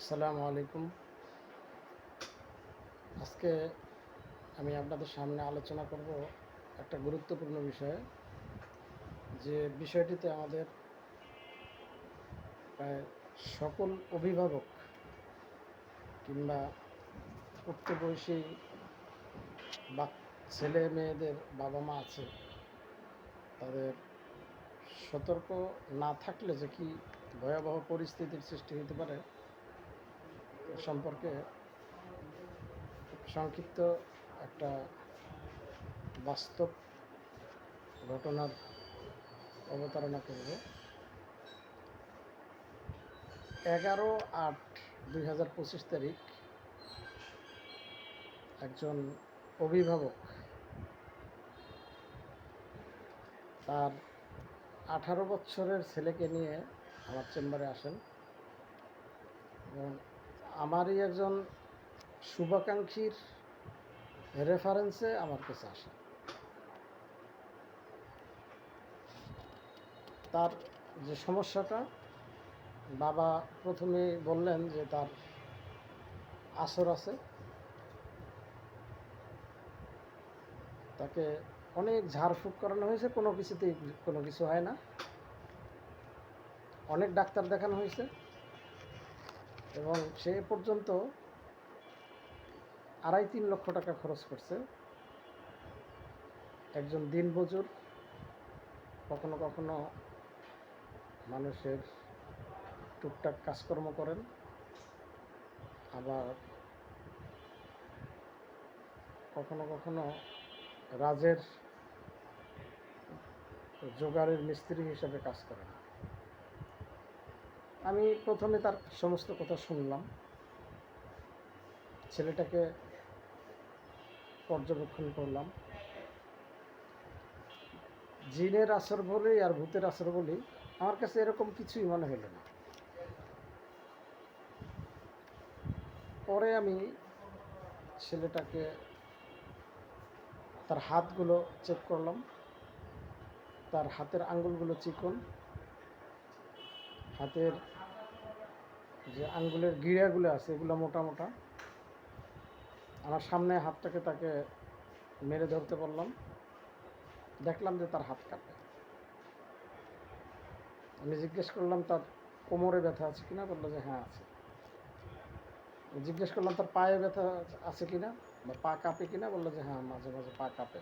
আসসালামু আলাইকুম। আজকে আমি আপনাদের সামনে আলোচনা করব একটা গুরুত্বপূর্ণ বিষয়ে। যে বিষয়টিতে আমাদের প্রায় সকল অভিভাবক কিংবা উক্ত বয়সী বা ছেলে মেয়েদের বাবা মা আছে, তাদের সতর্ক না থাকলে যে কি ভয়াবহ পরিস্থিতির সৃষ্টি হতে পারে সম্পর্কে সংক্ষিপ্ত একটা বাস্তব ঘটনার অবতারণা করব। এগারো আট দুই হাজার পঁচিশ তারিখ একজন অভিভাবক তার আঠারো বছরের ছেলেকে নিয়ে আমার চেম্বারে আসেন এবং আমারই একজন শুভাকাঙ্ক্ষীর রেফারেন্সে আমার কাছে আসে। তার যে সমস্যাটা, বাবা প্রথমে বললেন যে তার আসর আছে। তাকে অনেক ঝাড়ফুঁক করানো হয়েছে, কোনো কিছুতেই কোনো কিছু হয় না। অনেক ডাক্তার দেখানো হয়েছে। এবং সে পর্যন্ত আড়াই তিন লক্ষ টাকা খরচ করছে। একজন দিনমজুর, কখনো কখনো মানুষের টুকটাক কাজকর্ম করেন, আবার কখনো কখনো রাজের, জোগাড়ের মিস্ত্রি হিসেবে কাজ করেন। আমি প্রথমে তার সমস্ত কথা শুনলাম। ছেলেটাকে পর্যবেক্ষণ করলাম। জিনের আসর বলি আর ভূতের আসর বলি আমার কাছে এরকম কিছুই মনে হলো না। পরে আমি ছেলেটাকে তার হাতগুলো চেক করলাম। তার হাতের আঙ্গুলগুলো চিকন। হাতের যে আঙ্গুলের গিড়াগুলো আছে, এগুলো মোটা মোটা। আমার সামনে হাতটাকে তাকে মেরে ধরতে বললাম। দেখলাম যে তার হাত কাটে আমি জিজ্ঞেস করলাম, তার কোমরে ব্যথা আছে কিনা? বলল যে হ্যাঁ আছে। জিজ্ঞেস করলাম, তার পায়ে ব্যথা আছে কিনা বা পা কাঁপে কিনা? বলল যে হ্যাঁ মাঝে মাঝে পা কাঁপে।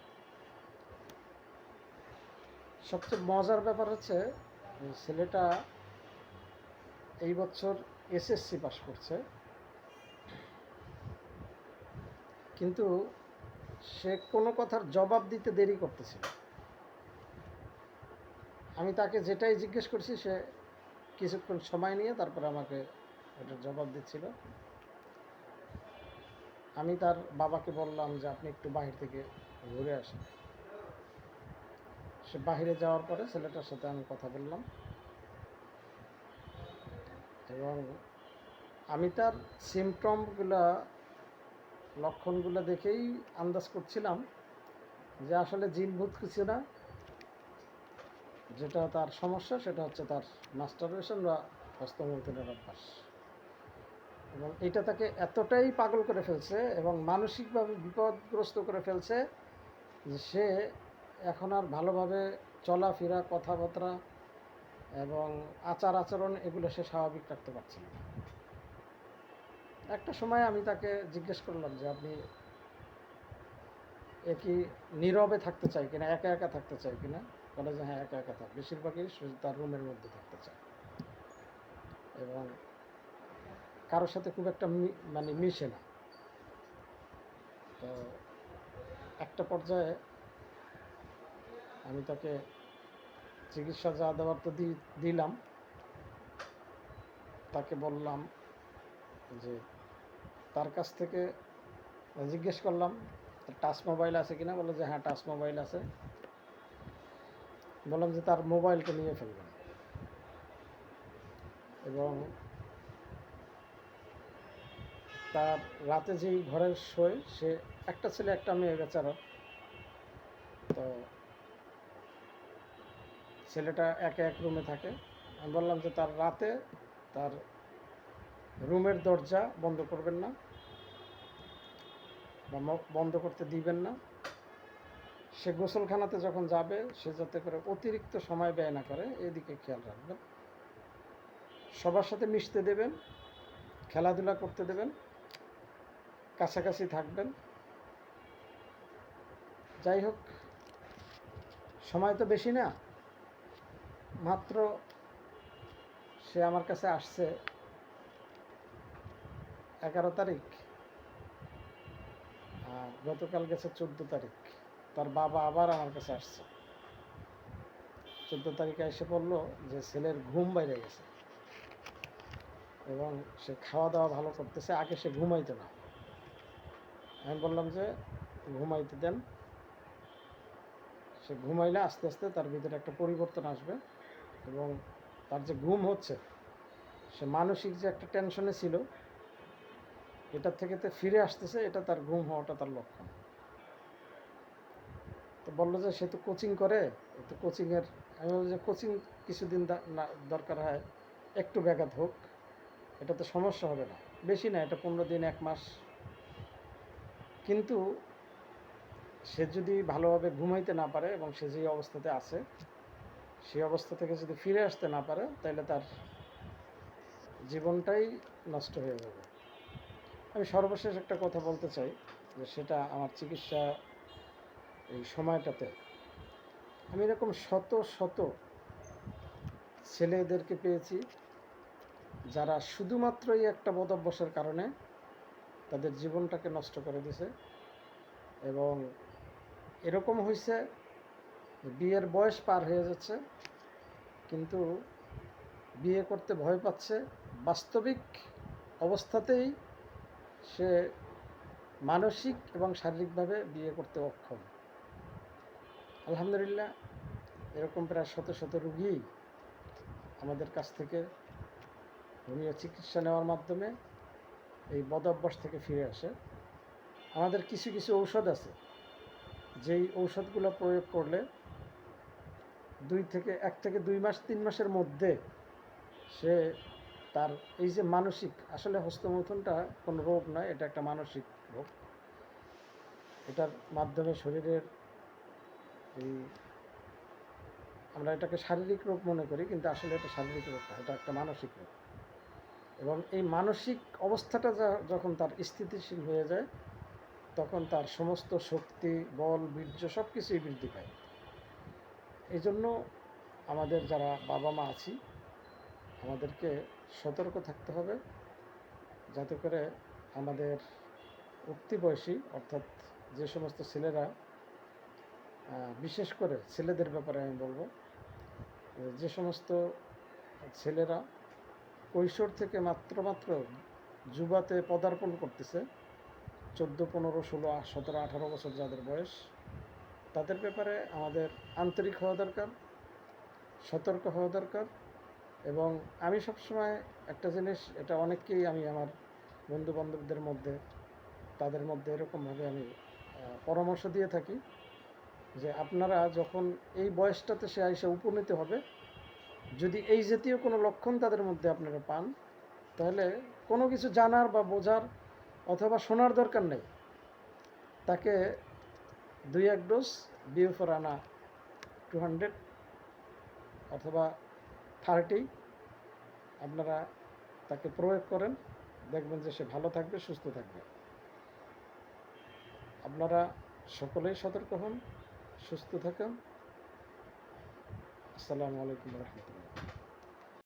সবচেয়ে মজার ব্যাপার হচ্ছে, ছেলেটা এই বছর এসএসসি পাস করছে। কিন্তু সে কোনো কথার জবাব দিতে দেরি করতেছিল। আমি তাকে যেটাই জিজ্ঞেস করছি, সে কিছুক্ষণ সময় নিয়ে তারপরে আমাকে ওটার জবাব দিচ্ছিল। আমি তার বাবাকে বললাম যে, আপনি একটু বাহির থেকে ঘুরে আসেন। সে বাহিরে যাওয়ার পরে ছেলেটার সাথে আমি কথা বললাম। এবং আমি তার সিমটমগুলা লক্ষণগুলো দেখেই আন্দাজ করছিলাম যে আসলে জিনভূত কিছু না। যেটা তার সমস্যা, সেটা হচ্ছে তার মাস্টারবেশন বা হস্তমৈথুনের অভ্যাস। এবং এটা তাকে এতটাই পাগল করে ফেলছে এবং মানসিকভাবে বিপদগ্রস্ত করে ফেলছে যে সে এখন আর ভালোভাবে চলাফেরা, কথাবার্তা এবং আচার আচরণ এগুলো সে স্বাভাবিক রাখতে পারছে না। একটা সময় আমি তাকে জিজ্ঞেস করলাম যে, আপনি এ কি নীরবে থাকতে চাই কিনা? একা একা থাকতে চাই কিনা? বলে যে হ্যাঁ একা একা থাক বেশিরভাগই তার রুমের মধ্যে থাকতে চায়। এবং কারোর সাথে খুব একটা মানে মিশে না। তো একটা পর্যায়ে আমি তাকে চিকিৎসা যা দেওয়ার তো দিলাম। তাকে বললাম যে, তার কাছ থেকে জিজ্ঞেস করলাম, টাচ মোবাইল আছে কিনা? বলল যে হ্যাঁ টাচ মোবাইল আছে। বললাম যে, তার মোবাইলটা নিয়ে ফেলবেন। এবং তার রাতে যেই ঘরে শোয়, সে একটা ছেলে, একটা মেয়ে, বেচারা। তো ছেলেটা একে এক রুমে থাকে। আমি বললাম যে, তার রাতে তার রুমের দরজা বন্ধ করবেন না বা বন্ধ করতে দিবেন না। সে গোসলখানাতে যখন যাবে, সে যাতে করে অতিরিক্ত সময় ব্যয় না করে, এদিকে খেয়াল রাখবেন। সবার সাথে মিশতে দেবেন, খেলাধুলা করতে দেবেন, কাছাকাছি থাকবেন। যাই হোক, সময় তো বেশি না। মাত্র সে আমার কাছে আসছে এগারো তারিখ আর গতকাল গেছে চোদ্দ তারিখ। তার বাবা আবার আমার কাছে আসছে। চোদ্দ তারিখে এসে বলল যে ছেলের ঘুম বাইরে গেছে এবং সে খাওয়া দাওয়া ভালো করতেছে, আগে সে ঘুমাইতো না। আমি বললাম যে, ঘুমাইতে দেন। সে ঘুমাইলে আস্তে আস্তে তার ভিতরে একটা পরিবর্তন আসবে। এবং তার যে ঘুম হচ্ছে, সে মানসিক যে একটা টেনশনে ছিল, এটার থেকে তো ফিরে আসতেছে, এটা তার ঘুম হওয়াটা তার লক্ষণ। তো বলল যে, সে তো কোচিং করে, তো কোচিংয়ের আমি বললাম যে কোচিং কিছুদিন দরকার হয়, একটু ব্যাঘাত হোক এটা তো সমস্যা হবে না। বেশি না, এটা পনেরো দিন, এক মাস। কিন্তু সে যদি ভালোভাবে ঘুমাইতে না পারে এবং সে যে অবস্থাতে আছে সেই অবস্থা থেকে যদি ফিরে আসতে না পারে, তাহলে তার জীবনটাই নষ্ট হয়ে যাবে। আমি সর্বশেষ একটা কথা বলতে চাই, যে সেটা আমার চিকিৎসা এই সময়টাতে। আমি এরকম শত শত ছেলেদেরকে পেয়েছি, যারা শুধুমাত্র এই একটা বদ অভ্যাসের কারণে তাদের জীবনটাকে নষ্ট করে দিছে এবং এরকম হয়েছে বিয়ের বয়স পার হয়ে যাচ্ছে, কিন্তু বিয়ে করতে ভয় পাচ্ছে। বাস্তবিক অবস্থাতেই সে মানসিক এবং শারীরিকভাবে বিয়ে করতে অক্ষম। আলহামদুলিল্লাহ, এরকম প্রায় শত শত রুগী আমাদের কাছ থেকে হোমিও চিকিৎসা নেওয়ার মাধ্যমে এই বদ অভ্যাস থেকে ফিরে আসে। আমাদের কিছু কিছু ঔষধ আছে, যেই ঔষধগুলো প্রয়োগ করলে দুই থেকে, এক থেকে দুই মাস, তিন মাসের মধ্যে সে তার এই যে মানসিক, আসলে হস্তমৈথুনটা কোনো রোগ নয়, এটা একটা মানসিক রোগ। এটার মাধ্যমে শরীরের এই আমরা এটাকে শারীরিক রোগ মনে করি, কিন্তু আসলে এটা শারীরিক রোগ না, এটা একটা মানসিক রোগ। এবং এই মানসিক অবস্থাটা যখন তার স্থিতিশীল হয়ে যায়, তখন তার সমস্ত শক্তি, বল, বীর্য সব কিছুই বৃদ্ধি পায়। এই জন্য আমাদের যারা বাবা মা আছি, আমাদেরকে সতর্ক থাকতে হবে যাতে করে আমাদের উক্তি বয়সী, অর্থাৎ যে সমস্ত ছেলেরা বিশেষ করে ছেলেদের ব্যাপারে আমি বলব, যে সমস্ত ছেলেরা কৈশোর থেকে মাত্র মাত্র যুবাতে পদার্পণ করতেছে, চোদ্দ, পনেরো, ষোলো সতেরো, আঠারো বছর যাদের বয়স তাদের ব্যাপারে আমাদের আন্তরিক হওয়া দরকার, সতর্ক হওয়া দরকার এবং আমি সবসময় একটা জিনিস, এটা অনেককেই আমি আমার বন্ধু বান্ধবদের মধ্যে, তাদের মধ্যে এরকমভাবে আমি পরামর্শ দিয়ে থাকি যে আপনারা যখন এই বয়সটাতে সে আইসে উপনীত হবে, যদি এই জাতীয় কোনো লক্ষণ তাদের মধ্যে আপনারা পান, তাহলে কোনো কিছু জানার বা বোঝার অথবা শোনার দরকার নেই। তাকে দুই এক ডোজ বিউফোর আনা টু হান্ড্রেড অথবা থার্টি আপনারা তাকে প্রয়োগ করেন, দেখবেন যে সে ভালো থাকবে, সুস্থ থাকবে। আপনারা সকলেই সতর্ক হন, সুস্থ থাকেন। আসসালামু আলাইকুম রহমতুল্লাহ।